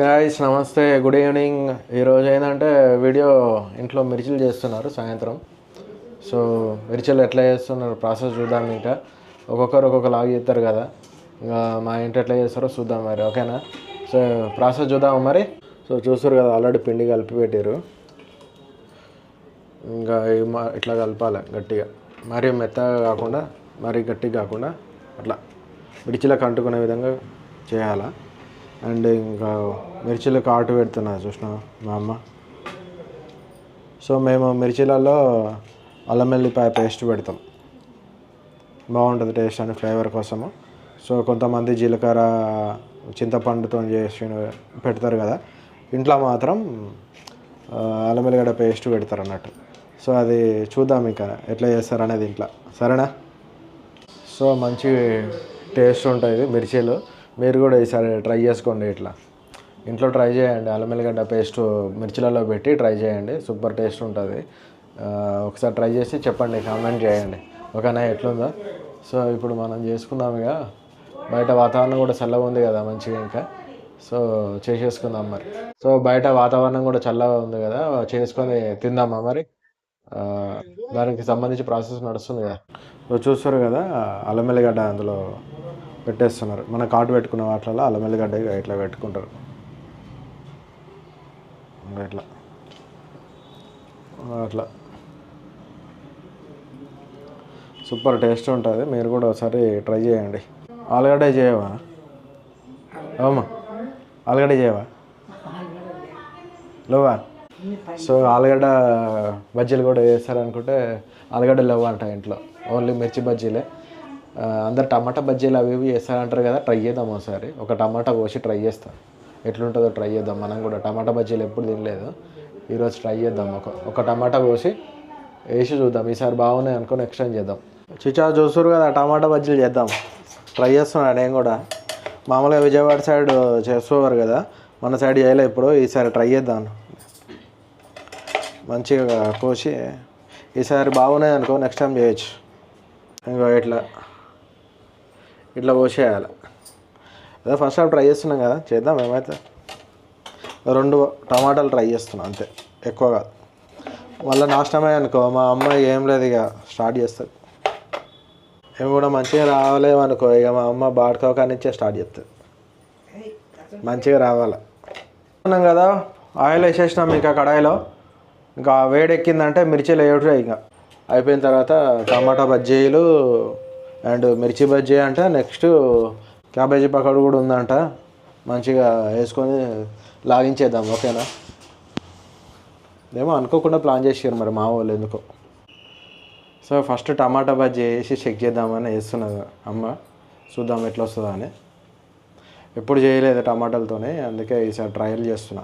Guys నమస్తే good evening ఈరోజు ఏంటంటే వీడియో ఇంట్లో మిర్చిలు చేస్తున్నారు సాయంత్రం. సో మిర్చిలు ఎట్లా చేస్తున్నారు? ప్రాసెస్ చూద్దాం ఇంకా. ఒక్కొక్కరు ఒక్కొక్క లాగ్ చేస్తారు కదా. ఇంకా మా ఇంటి ఎట్లా చేస్తారో చూద్దాం మరి ఓకేనా సో ప్రాసెస్ చూద్దాం మరి. సో చూస్తారు కదా ఆల్రెడీ పిండి కలిపి పెట్టారు ఇంకా ఇట్లా కలపాలి గట్టిగా. మరీ మెత్తగా కాకుండా మరీ గట్టిగా కాకుండా అట్లా. మిర్చిలకు అంటుకునే విధంగా చేయాలా? అండ్ ఇంకా మిర్చిలకు ఆటు పెడుతున్నా చూసిన మా అమ్మ. సో మేము మిర్చిలలో అల్లం వెల్లిపాయ పేస్ట్ పెడతాం. బాగుంటుంది టేస్ట్ అని ఫ్లేవర్ కోసము. సో కొంతమంది జీలకర్ర చింతపండుతో చేసి పెడతారు కదా. ఇంట్లో మాత్రం అల్లం వెల్లిగడ్డ పేస్ట్ పెడతారు అన్నట్టు. సో అది చూద్దాం ఇంకా ఎట్లా చేస్తారు అనేది ఇంట్లో. సరేనా? సో మంచి టేస్ట్ ఉంటుంది మిర్చీలు. మీరు కూడా ఈసారి ట్రై చేసుకోండి ఇట్లా. ఇంట్లో ట్రై చేయండి. అల్లం వెల్లిగడ్డ పేస్ట్ మిర్చిలలో పెట్టి ట్రై చేయండి. సూపర్ టేస్ట్ ఉంటుంది. ఒకసారి ట్రై చేసి చెప్పండి కామెంట్ చేయండి. ఓకేనా ఎట్లుందో? సో ఇప్పుడు మనం చేసుకుందాం ఇక. బయట వాతావరణం కూడా చల్లగా ఉంది కదా మంచిగా ఇంకా. సో చేసేసుకుందాం మరి. సో బయట వాతావరణం కూడా చల్లగా ఉంది కదా. చేసుకొని తిందామా మరి? దానికి సంబంధించి ప్రాసెస్ నడుస్తుంది కదా. సో చూస్తారు కదా అల్లం వెల్లిగడ్డ అందులో పెట్టేస్తున్నారు. మన కార్డు పెట్టుకున్న వాటిలో అల్లం వెల్లిగడ్డ ఇట్లా పెట్టుకుంటారు. ఇట్లా అట్లా. సూపర్ టేస్ట్ ఉంటుంది. మీరు కూడా ఒకసారి ట్రై చేయండి. ఆలుగడ్డ చేయవా? అవుమా ఆలుగడ్డ చేయవా? లోవా? సో ఆలుగడ్డ బజ్జీలు కూడా వేస్తారనుకుంటే ఆలుగడ్డ లేవు అంట ఇంట్లో. ఓన్లీ మిర్చి బజ్జీలే. అందరు టమాటా బజ్జీలు అవి ఇవి చేస్తారంటారు కదా ట్రై చేద్దాం ఒకసారి. ఒక టమాటా కోసి ట్రై చేస్తాం. ఎట్లుంటుందో ట్రై చేద్దాం మనం కూడా టమాటా బజ్జీలు ఎప్పుడు తినలేదు. ఈరోజు ట్రై చేద్దాం ఒక ఒక టమాటా కోసి వేసి చూద్దాం. ఈసారి బాగున్నాయి అనుకో నెక్స్ట్ టైం చేద్దాం. చిచా చూసారు కదా టమాటా బజ్జీలు చేద్దాం. ట్రై చేస్తున్నా నేను కూడా. మామూలుగా విజయవాడ సైడ్ చేసేవారు కదా మన సైడ్ చేయలే ఇప్పుడు. ఈసారి ట్రై చేద్దాం. మంచిగా కోసి ఈసారి బాగున్నాయి అనుకో నెక్స్ట్ టైం చేయొచ్చు. ఇంకో ఇట్లా ఇట్లా కోసేయాలి అదే ఫస్ట్ టైం ట్రై చేస్తున్నాం కదా చేద్దాం ఏమైతే. రెండు టమాటాలు ట్రై చేస్తున్నాం అంతే ఎక్కువ కాదు. మళ్ళీ నాశనమే అనుకో మా అమ్మ ఏం లేదు ఇక స్టార్ట్ చేస్తుంది. ఏమి కూడా మంచిగా రావలేము అనుకో ఇక మా అమ్మ బాడుకోక నుంచే స్టార్ట్ చేస్తుంది. మంచిగా రావాలి. అన్నాం కదా ఆయిల్ వేసేసినాం ఇంకా కడాయిలో. ఇంకా వేడెక్కిందంటే మిర్చిలు వేయటం ఇంకా. అయిపోయిన తర్వాత టమాటా బజ్జీలు అండ్ మిర్చి బజ్జీ అంట నెక్స్ట్ క్యాబేజీ పకోడీ కూడా ఉందంట. మంచిగా వేసుకొని లాగించేద్దాం ఓకేనా? ఏమో అనుకోకుండా ప్లాన్ చేసారు మరి మా వాళ్ళు ఎందుకో. సో ఫస్ట్ టమాటా బజ్జీ వేసి చెక్ చేద్దామని వేస్తున్నది అమ్మ. చూద్దాం ఎట్లా వస్తుందా అని. ఎప్పుడు చేయలేదు టమాటాలతోనే అందుకే ఈసారి ట్రయల్ చేస్తున్నా.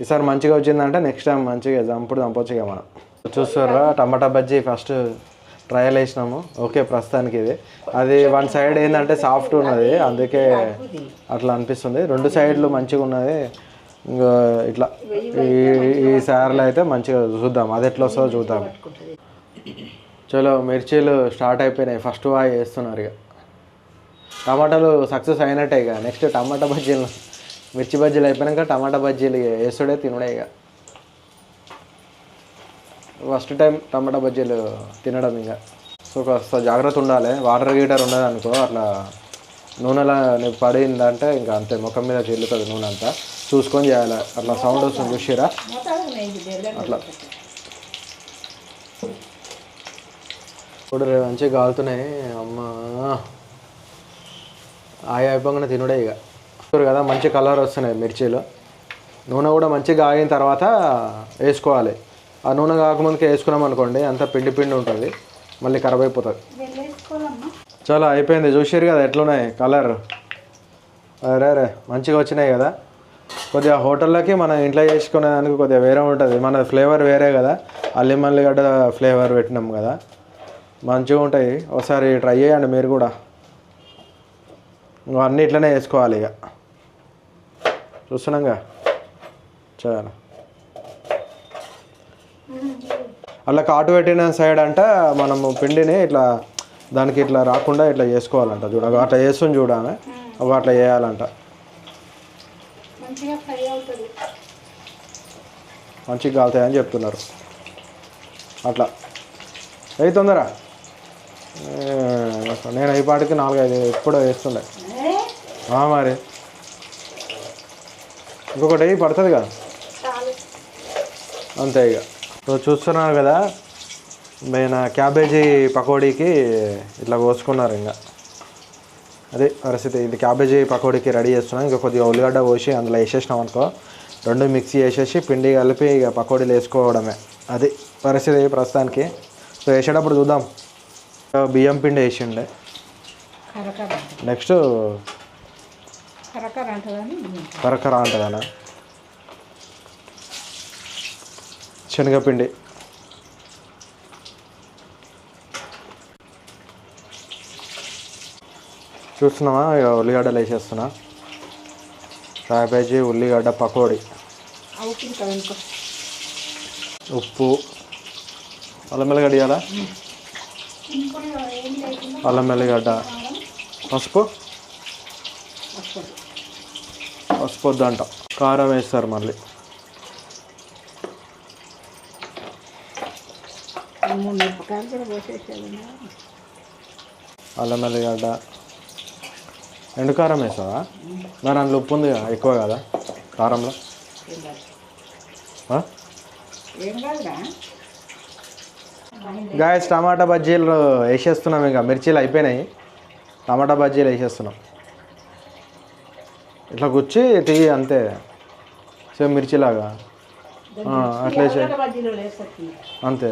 ఈసారి మంచిగా వచ్చిందంటే నెక్స్ట్ టైం మంచిగా చంపుడు చంపొచ్చు ఇక మనం. చూస్తారా టమాటా బజ్జీ ఫస్ట్ ట్రయల్ వేసినాము. ఓకే ప్రస్తుతానికి ఇది. అది వన్ సైడ్ ఏంటంటే సాఫ్ట్ ఉన్నది. అందుకే అట్లా అనిపిస్తుంది. రెండు సైడ్లు మంచిగా ఉన్నది. ఇంకా ఇట్లా ఈ ఈ సార్లు అయితే మంచిగా చూద్దాం. అది ఎట్లా వస్తుందో చూద్దాం. చలో మిర్చీలు స్టార్ట్ అయిపోయినాయి. ఫస్ట్ వాయి వేస్తున్నారు ఇక. టమాటాలు సక్సెస్ అయినట్టే ఇక. నెక్స్ట్ టమాటా బజ్జీలు మిర్చి బజ్జీలు అయిపోయాక టమాటా బజ్జీలు ఇక వేసుడే తినడే ఇక. ఫస్ట్ టైం టమాటా బజ్జీలు తినడం ఇంకా. సో కాస్త జాగ్రత్త ఉండాలి. వాటర్ గీటర్ ఉన్నది అనుకో అట్లా నూనెలా నీకు పడిందంటే ఇంకా అంతే ముఖం మీద చెల్లుతుంది నూనె అంతా. చూసుకొని చేయాలి. అట్లా సౌండ్ వస్తుంది చూసిరా? అట్లా. ఇప్పుడు మంచిగా కాలుతున్నాయి అమ్మ. ఆయ అయిపోగానే తినుడే ఇక. చూస్తారు కదా మంచి కలర్ వస్తున్నాయి మిర్చీలు. నూనె కూడా మంచిగా ఆగిన తర్వాత వేసుకోవాలి. ఆ నూనె కాకముందుకే వేసుకున్నాం అనుకోండి అంత పిండి పిండి ఉంటుంది. మళ్ళీ ఖరాబ్ అయిపోతుంది. చాలా అయిపోయింది. చూసారు కదా ఎట్లున్నాయి కలర్? అరే అరే మంచిగా వచ్చినాయి కదా. కొద్దిగా హోటల్లోకి మనం ఇంట్లో చేసుకునే దానికి కొద్దిగా వేరే ఉంటుంది. మన ఫ్లేవర్ వేరే కదా. అల్లం మల్లిగడ్డ ఫ్లేవర్ పెట్టినాం కదా. మంచిగా ఉంటాయి. ఒకసారి ట్రై చేయండి మీరు కూడా. ఇంకా అన్ని ఇట్లనే వేసుకోవాలి ఇక. చూస్తున్నాంగా? చాలా అలా కాటు పెట్టిన సైడ్ అంట మనము పిండిని ఇట్లా దానికి ఇట్లా రాకుండా ఇట్లా చేసుకోవాలంట చూడ. అట్లా చేస్తుంది చూడామే అవి అట్లా చేయాలంట. మంచిగా కాలుతాయని చెప్తున్నారు. అట్లా. అయి తొందర. నేను ఈ పాటికి నాలుగైదు ఎప్పుడో వేస్తుండే మరి. ఇంకొకటి పడుతుంది కదా? అంతే ఇక సో చూస్తున్నారు కదా నేను క్యాబేజీ పకోడీకి ఇట్లా కోసుకున్నారు ఇంకా. అదే పరిస్థితి ఇది క్యాబేజీ పకోడీకి రెడీ చేస్తున్నాం. ఇంకా కొద్దిగా ఉల్లిగడ్డ పోసి అందులో వేసేసినాం అనుకో రెండు మిక్సీ వేసేసి పిండి కలిపి ఇక పకోడీలు వేసుకోవడమే. అది పరిస్థితి ప్రస్తుతానికి. సో వేసేటప్పుడు చూద్దాం. బియ్యం పిండి వేసిండే. నెక్స్ట్ కరకర అంటుందని కరకర అంటదనా శనగపిండి. చూస్తున్నావా? ఇక ఉల్లిగడ్డలు వేసేస్తున్నా. క్యాబేజీ ఉల్లిగడ్డ పకోడీ. ఉప్పు. అల్లం వెల్లిగడ్డ ఇవ్వాలా అల్లం వెల్లిగడ్డ. పసుపు? పసుపు వద్దంట. కారం వేస్తారు మళ్ళీ. అల్లం ఎల్లిగడ్డ ఎండు కారం వేస్తావా మరి అందులో ఉప్పు ఉంది కదా, ఎక్కువ కదా కారంలో? గాయస్ టమాటా బజ్జీలు వేసేస్తున్నాం ఇంకా మిర్చీలు అయిపోయినాయి. టమాటా బజ్జీలు వేసేస్తున్నాం. ఇట్లా గుచ్చి టీ అంతే. సేమ్ మిర్చిలాగా. అట్లా అంతే.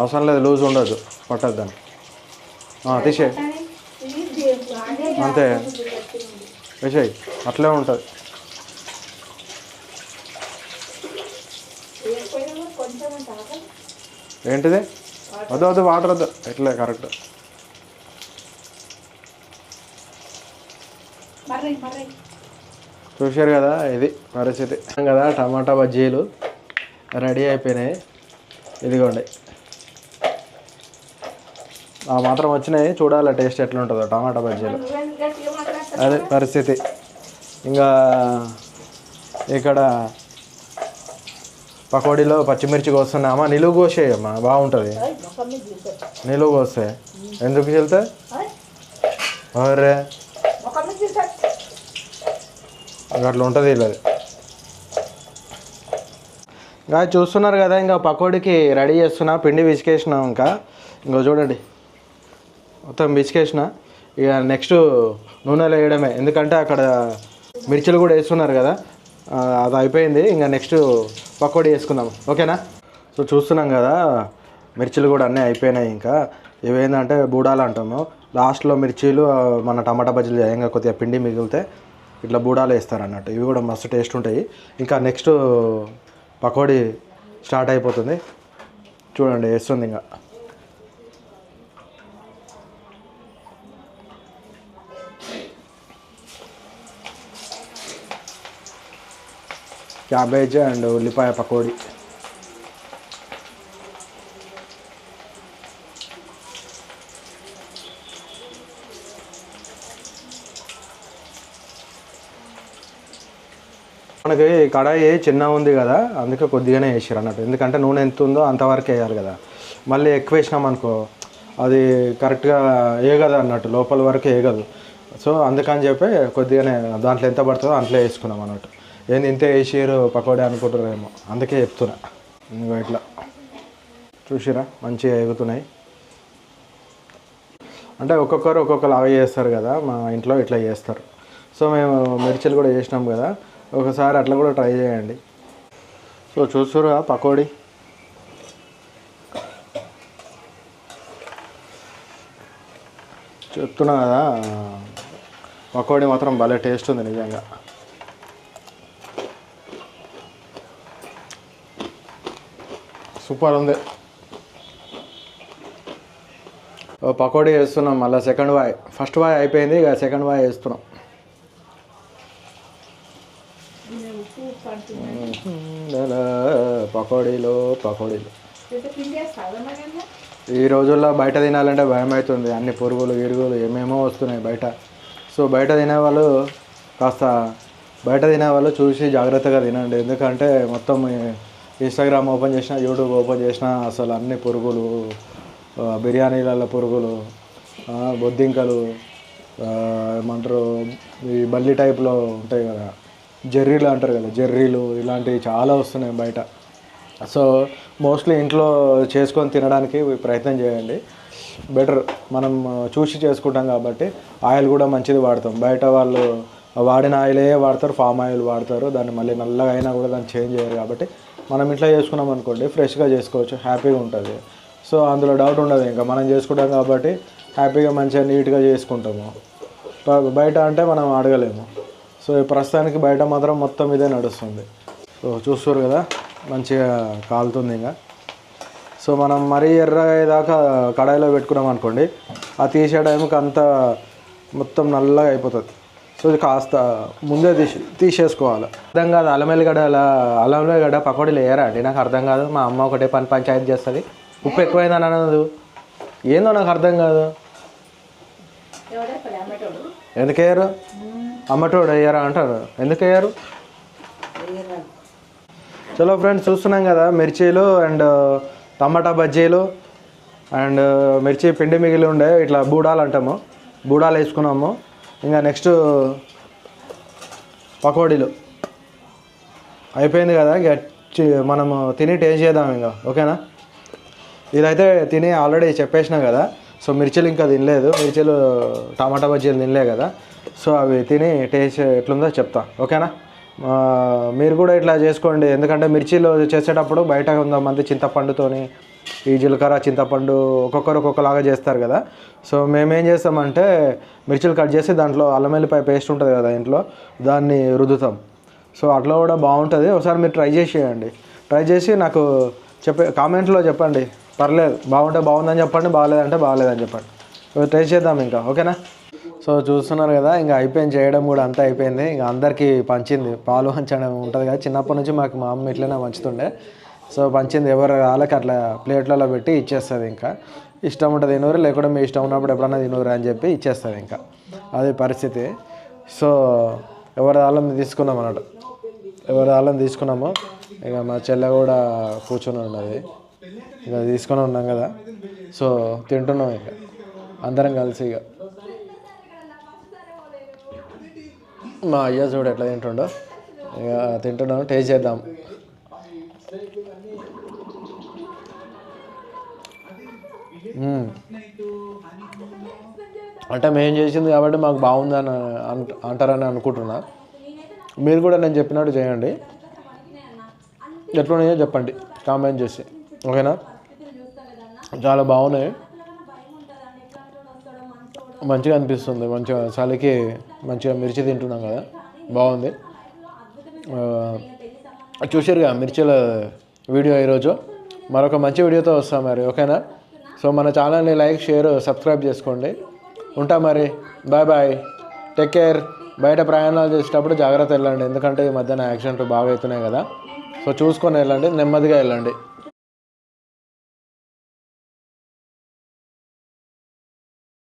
అవసరం లేదు లూజ్ ఉండదు పట్టద్దు దాన్ని తీసేయి. అదే అంతే. వేసేయి అట్లే ఉంటుంది. ఏంటిది? వద్దు వద్దు వాటర్ వద్దు. ఎట్లే కరెక్ట్. మర్రి మర్రి చూశారు కదా ఇది పరిస్థితి. కదా టమాటా బజ్జీలు రెడీ అయిపోయినాయి. ఇదిగోండి. ఆ మాత్రం వచ్చినాయి. చూడాలి టేస్ట్ ఎట్లా ఉంటుందో టమాటా బజ్జీలు. అదే పరిస్థితి. ఇంకా ఇక్కడ పకోడీలో పచ్చిమిర్చి కోస్తున్నామా? నిలువు కోసేయమ్మా బాగుంటుంది. నిలువు కోస్తే. ఎందుకు వెళ్తే అరే ముఖం మీద చూసారు ఇంకా అట్లా ఉంటుంది వీళ్ళది. ఇంకా చూస్తున్నారు కదా ఇంకా పకోడీకి రెడీ చేస్తున్నా పిండి విసికేసిన ఇంకా. ఇంకో చూడండి. మొత్తం విసికేసిన. ఇక నెక్స్ట్ నూనెలో వేయడమే ఎందుకంటే అక్కడ మిర్చిలు కూడా వేస్తున్నారు కదా. అది అయిపోయింది. ఇంకా నెక్స్ట్ పకోడీ వేసుకుందాం ఓకేనా? సో చూస్తున్నాం కదా మిర్చిలు కూడా అన్నీ అయిపోయినాయి ఇంకా. ఇవేంటంటే బూడాలు అంటాము లాస్ట్లో మిర్చీలు మన టమాటా బజ్జీలు చేయంగా కొద్దిగా పిండి మిగిలితే. ఇట్లా బూడాలు వేస్తారు అన్నట్టు. ఇవి కూడా మస్తు టేస్ట్ ఉంటాయి. ఇంకా నెక్స్ట్ పకోడీ స్టార్ట్ అయిపోతుంది. చూడండి వేస్తుంది ఇంకా. క్యాబేజ్ అండ్ ఉల్లిపాయ పకోడీ. మనకి కడాయి చిన్న ఉంది కదా అందుకే కొద్దిగానే వేసారు అన్నట్టు. ఎందుకంటే నూనె ఎంత ఉందో అంతవరకు వేయాలి కదా. మళ్ళీ ఎక్కువ వేసినాం అనుకో అది కరెక్ట్గా వేయగదు అన్నట్టు లోపల వరకు వేయగదు సో అందుకని చెప్పి కొద్దిగానే దాంట్లో ఎంత పడుతుందో అంట్లో వేసుకున్నాం అన్నట్టు. ఏంది ఇంతే వేసారు పకోడీ అనుకుంటారేమో అందుకే చెప్తున్నా. ఇంకో ఇట్లా. చూసిరా మంచిగా ఎగుతున్నాయి. అంటే ఒక్కొక్కరు ఒక్కొక్కరు అవి చేస్తారు కదా మా ఇంట్లో ఇట్లా చేస్తారు. సో మేము మిర్చిలు కూడా చేసినాం కదా ఒకసారి అట్లా కూడా ట్రై చేయండి. సో చూస్తురా పకోడీ. చెప్తున్నా కదా పకోడీ మాత్రం భలే టేస్ట్ ఉంది నిజంగా. సూపర్ ఉంది. ఓ పకోడీ వేస్తున్నాం మళ్ళీ సెకండ్ వాయ్. ఫస్ట్ వాయ్ అయిపోయింది ఇక సెకండ్ వాయ్ వేస్తున్నాం ఉప్పు పడుతుంది లలా, పకోడీలు పకోడీలు? ఈ రోజుల్లో బయట తినాలంటే భయం అవుతుంది అన్ని పురుగులు గిరుగులు ఏమేమో వస్తున్నాయి బయట. సో బయట తినేవాళ్ళు కాస్త బయట తినే వాళ్ళు చూసి జాగ్రత్తగా తినండి. ఎందుకంటే మొత్తం ఇన్స్టాగ్రామ్ ఓపెన్ చేసిన యూట్యూబ్ ఓపెన్ చేసిన అసలు అన్ని పురుగులు బిర్యానీలలో పురుగులు బొద్దింకలు ఏమంటారు ఈ బల్లి టైప్లో ఉంటాయి కదా జెర్రీలు అంటారు కదా జెర్రీలు ఇలాంటివి చాలా వస్తున్నాయి బయట. సో మోస్ట్లీ ఇంట్లో చేసుకొని తినడానికి ప్రయత్నం చేయండి. బెటర్ మనం చూసి చేసుకుంటాం కాబట్టి ఆయిల్ కూడా మంచిది వాడతాం. బయట వాళ్ళు వాడిన ఆయిలే వాడతారు ఫామ్ ఆయిల్ వాడతారు. దాన్ని మళ్ళీ నల్లగా అయినా కూడా దాన్ని చేంజ్ చేయరు కాబట్టి మనం ఇంట్లో చేసుకున్నాం అనుకోండి ఫ్రెష్గా చేసుకోవచ్చు హ్యాపీగా ఉంటుంది. సో అందులో డౌట్ ఉండదు ఇంకా. మనం చేసుకుంటాం కాబట్టి హ్యాపీగా మంచిగా నీట్గా చేసుకుంటాము. బయట అంటే మనం అడగలేము. సో ప్రస్తుతానికి బయట మాత్రం మొత్తం ఇదే నడుస్తుంది. సో చూస్తారు కదా? మంచిగా కాలుతుంది ఇంకా. సో మనం మరీ ఎర్ర అయ్యేదాకా కడాయిలో పెట్టుకున్నాం అనుకోండి ఆ తీసే టైంకి అంతా మొత్తం నల్లగా అయిపోతుంది. సో ఇది కాస్త ముందే తీసి తీసేసుకోవాలి. అర్థం కాదు అల్లం వెల్లిగడ్డ అలా అల్లం వెల్లిగడ్డ పకోడీలు వేయరా అండి? నాకు అర్థం కాదు మా అమ్మ ఒకటే పని పంచాయతీ చేస్తుంది. ఉప్పు ఎక్కువైందని అనదు. ఏందో నాకు అర్థం కాదు. ఎందుకు వేయరు? అమ్మటోడు వేయరా అంటారు. ఎందుకు వేయరు? చలో ఫ్రెండ్స్ చూస్తున్నాం కదా మిర్చీలు అండ్ టమాటా బజ్జీలు అండ్ మిర్చి పిండి మిగిలి ఉండే ఇట్లా బూడాలు అంటాము. బూడాలు వేసుకున్నాము. ఇంకా నెక్స్ట్ పకోడీలు. అయిపోయింది కదా ఇక చి- మనము తిని టేస్ట్ చేద్దాం ఇంకా ఓకేనా? ఇదైతే తిని ఆల్రెడీ చెప్పేసినా కదా సో మిర్చిలు ఇంకా తినలేదు. మిర్చిలు టమాటా బజ్జీలు తినలే కదా సో అవి తిని టేస్ట్ ఎట్లుందో చెప్తా ఓకేనా? మీరు కూడా ఇట్లా చేసుకోండి. ఎందుకంటే మిర్చిలో చేసేటప్పుడు బయట కొంతమంది చింతపండుతోని ఈ జీలకర్ర చింతపండు ఒక్కొక్కరు ఒక్కొక్కలాగా చేస్తారు కదా. సో మేమేం చేస్తామంటే మిర్చిలు కట్ చేసి దాంట్లో అల్లం వెల్లిపాయ పేస్ట్ ఉంటుంది కదా ఇంట్లో దాన్ని రుద్దుతాం. సో అట్లా కూడా బాగుంటుంది. ఒకసారి మీరు ట్రై చేసేయండి ట్రై చేసి నాకు చెప్పే కామెంట్లో చెప్పండి. పర్లేదు బాగుంటే బాగుందని చెప్పండి బాగాలేదంటే బాగాలేదని చెప్పండి. ట్రై చేద్దాం ఇంకా. ఓకేనా? సో చూస్తున్నారు కదా ఇంకా అయిపోయింది చేయడం కూడా అంతా అయిపోయింది. ఇంకా అందరికీ పంచింది. పాలు పంచడం ఉంటుంది కదా చిన్నప్పటి నుంచి మాకు మా అమ్మ ఇట్లనే పంచుతుండే సో పంచింది ఎవరు వాళ్ళకి అట్లా ప్లేట్లలో పెట్టి ఇచ్చేస్తుంది ఇంకా. ఇష్టం ఉంటుంది తినూరు లేకుంటే మీ ఇష్టం ఉన్నప్పుడు ఎప్పుడన్నా తినూరు అని చెప్పి ఇచ్చేస్తుంది ఇంకా. అది పరిస్థితి. సో ఎవరి వాళ్ళని తీసుకున్నాం అన్నట్టు. ఎవరి వాళ్ళని తీసుకున్నాము ఇక మా చెల్లె కూడా కూర్చొని ఉన్నది. ఇక తీసుకొని ఉన్నాం కదా. సో తింటున్నాం ఇక. అందరం కలిసి ఇక. మా అయ్య చూడు ఎట్లా తింటుండో. ఇక తింటున్నాం టేస్ట్ చేద్దాం. అంటే మేము చేసింది కాబట్టి మాకు బాగుందని అంట- అంటారని అనుకుంటున్నా. మీరు కూడా నేను చెప్పినట్టు చేయండి. ఎట్లున్నాయో చెప్పండి. కామెంట్ చేసి. ఓకేనా? చాలా బాగున్నాయి. మంచిగా అనిపిస్తుంది. మంచిగా చలికి మంచిగా మిర్చి తింటున్నాం కదా. బాగుంది. ఆ, చూసారుగా మిర్చిల వీడియో ఈరోజు. మరొక మంచి వీడియోతో వస్తాం మరి ఓకేనా? సో మన ఛానల్ని లైక్ షేర్ సబ్స్క్రైబ్ చేసుకోండి. ఉంటా మరి. Bye bye. Take care. బయట ప్రయాణాలు చేసేటప్పుడు జాగ్రత్త వెళ్ళండి. ఎందుకంటే ఈ మధ్యన యాక్సిడెంట్లు బాగా అవుతున్నాయి కదా. సో చూసుకొని వెళ్ళండి. నెమ్మదిగా వెళ్ళండి.